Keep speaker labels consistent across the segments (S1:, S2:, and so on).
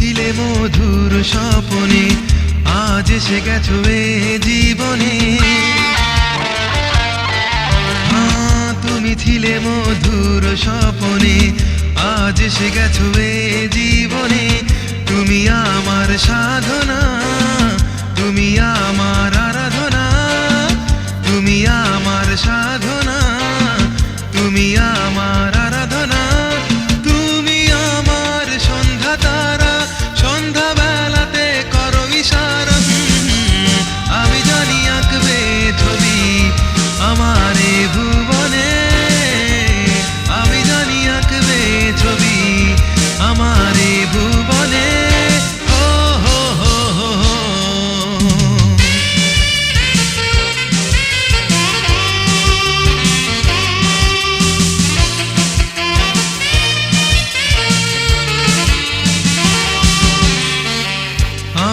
S1: ছিলে মধুর স্বপনে, আজ এসে গেছো এ জীবনে। তুমি ছিলে মধুর স্বপনে, আজ এসে গেছো এ জীবনে। তুমি আমার সাধনা, তুমি আমার আরাধনা, তুমি আমার সাধনা, তুমি আমার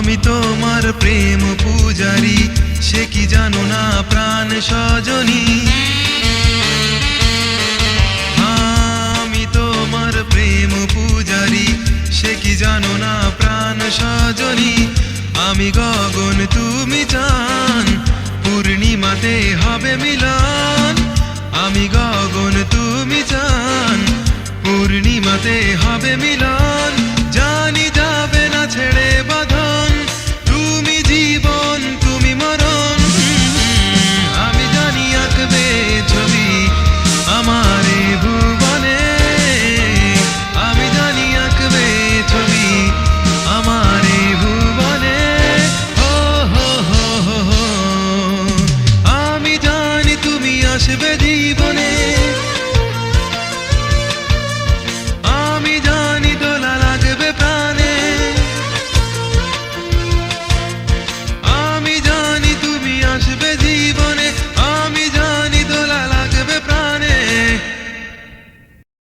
S1: আমি তোমার প্রেম পূজারি, সে কি জানো না প্রাণ সজনী? আমি তোমার প্রেম পূজারি, সে কি জানো না প্রাণ সজনী? আমি গগন, তুমি চান, পূর্ণিমাতে হবে মিলন। আমি গগন, তুমি চান, পূর্ণিমাতে হবে মিলন।